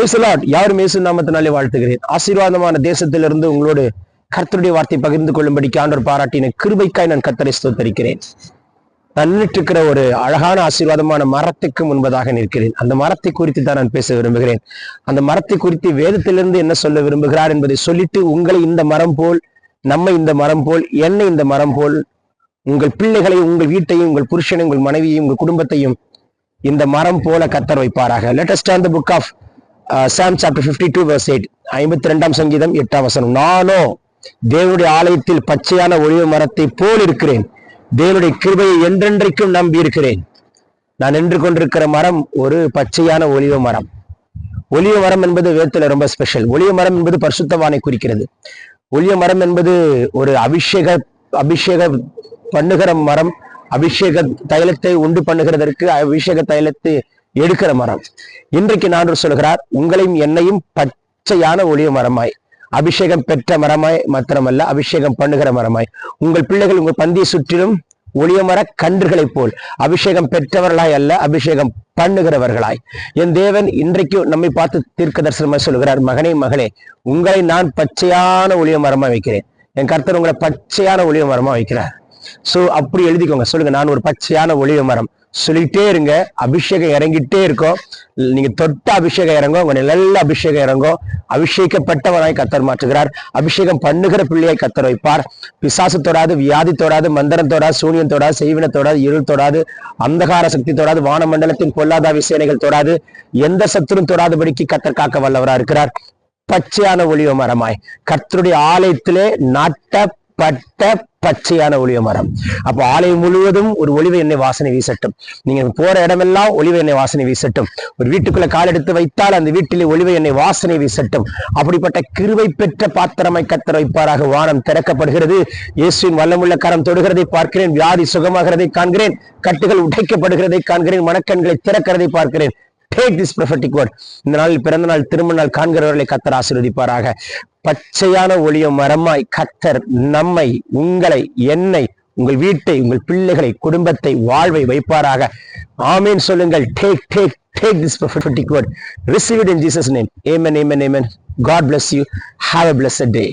பிரேசலாட் யாரும் இயேசு நாமத்தினாலே வாழ்த்துகிறேன். ஆசீர்வாதமான தேசத்திலிருந்து உங்களோடு கர்த்தருடைய வார்த்தை பகிர்ந்து கொள்ளும்படிக்கு ஆண்டவர் பாராட்டின கிருபைக்காய் நான் கத்தரை ஸ்தோத்தரிக்கிறேன். நான் ஒரு அழகான ஆசீர்வாதமான மரத்துக்கு முன்பதாக நிற்கிறேன். அந்த மரத்தை குறித்து தான் நான் பேச விரும்புகிறேன். அந்த மரத்தை குறித்து வேதத்திலிருந்து என்ன சொல்ல விரும்புகிறார் என்பதை சொல்லிட்டு உங்களை இந்த மரம் போல் நம்மை இந்த மரம் போல் என்னை இந்த மரம் போல் உங்கள் பிள்ளைகளை உங்கள் வீட்டையும் உங்கள் புருஷனையும் உங்கள் மனைவியையும் உங்கள் குடும்பத்தையும் இந்த மரம் போல கத்தர் வைப்பாராக. Latest on the book of Psalm chapter fifty two verse eight ஐம்பத்தி ரெண்டாம் சங்கீதம் எட்டாம் வசனம். நானோ தேவனுடைய ஆலயத்தில் பச்சையான ஒளிவு மரத்தை போல் இருக்கிறேன். தேவனுடைய கிருபையை என்றென்றைக்கும் நம்பி இருக்கிறேன். நான் நின்று கொண்டிருக்கிற மரம் ஒரு பச்சையான ஒளிவ மரம். ஒளிய மரம் என்பது வேத்துல ரொம்ப ஸ்பெஷல் ஒளிய மரம் என்பது பரிசுத்தவானை குறிக்கிறது. ஒளிய மரம் என்பது ஒரு அபிஷேக அபிஷேக பண்ணுகிற மரம். அபிஷேக தைலத்தை உண்டு பண்ணுகிறதற்கு அபிஷேக தைலத்தை எடுக்கிற மரம். இன்றைக்கு நான் சொல்கிறார் உங்களையும் என்னையும் பச்சையான ஒளிய மரமாய் அபிஷேகம் பெற்ற மரமாய் மாத்திரமல்ல அபிஷேகம் பண்ணுகிற மரமாய். உங்கள் பிள்ளைகள் உங்கள் பந்தியை சுற்றிலும் ஒளியமர கன்றுகளைப் போல் அபிஷேகம் பெற்றவர்களாய் அல்ல அபிஷேகம் பண்ணுகிறவர்களாய். என் தேவன் இன்றைக்கு நம்மை பார்த்து தீர்க்க தரிசனமாக சொல்கிறார் மகனே மகளே உங்களை நான் பச்சையான ஒளிய மரமா வைக்கிறேன். என் கர்த்தர் உங்களை பச்சையான ஒளிய மரமா வைக்கிறார். சோ அப்படி எழுதிக்கோங்க. சொல்லுங்க நான் ஒரு பச்சையான ஒளிய மரம் சொல்லிட்டே இருங்க. அபிஷேகம் இறங்கிட்டே இருக்கும். நீங்க தொட்ட அபிஷேகம் இறங்கும் உங்க நல்ல அபிஷேகம் இறங்கும் அபிஷேகப்பட்டவனாய் கத்தர் மாற்றுகிறார். அபிஷேகம் பண்ணுகிற பிள்ளையை கத்தர் வைப்பார். பிசாசு தொடாது வியாதி தொடாது மந்திரம் தொடாது சூனியம் தொடாது செய்வின தொடாது இருள் தொடாது அந்தகார சக்தி தொடாது வானமண்டலத்தின் பொல்லாத விசேனைகள் தொடாது எந்த சத்துரும் தொடாதபடிக்கு கத்தர் காக்க வல்லவரா இருக்கிறார். பச்சையான ஒளிவ மரமாய். கத்தருடைய ஆலயத்திலே நாட்டப்பட்ட பச்சையான ஒளிவ மரம். அப்போ ஆலயம் முழுவதும் ஒரு ஒளிவ எண்ணெய் வாசனை வீசட்டும். நீங்க போற இடமெல்லாம் ஒளிவ எண்ணெய் வாசனை வீசட்டும். ஒரு வீட்டுக்குள்ள கால் எடுத்து வைத்தால் அந்த வீட்டிலே ஒளிவ எண்ணெய் வாசனை வீசட்டும். அப்படிப்பட்ட கிருவை பெற்ற பாத்திரமை கத்தர் வைப்பாராக. வானம் திறக்கப்படுகிறது. இயேசுவின் வல்லமுள்ள கரம் தொடுகிறதை பார்க்கிறேன். வியாதி சுகமாகிறதை காண்கிறேன். கட்டுகள் உடைக்கப்படுகிறதை காண்கிறேன். மனக்கண்களை திறக்கிறதை பார்க்கிறேன். டேக் திஸ் ப்ரொஃபட்டிக் வேர்ட் இந்த நாளில் பிறந்த நாள் திரும்ப நாள் காண்கிறவர்களை கத்தர் ஆசீர்வதிப்பாராக. பச்சையான ஒளிய மரமாய் கத்தர் நம்மை உங்களை என்னை உங்கள் வீட்டை உங்கள் பிள்ளைகளை குடும்பத்தை வாழ்வை வைப்பாராக. ஆமீன். சொல்லுங்கள். Take take take this prophetic word receive it in Jesus name amen amen amen God bless you have a bless day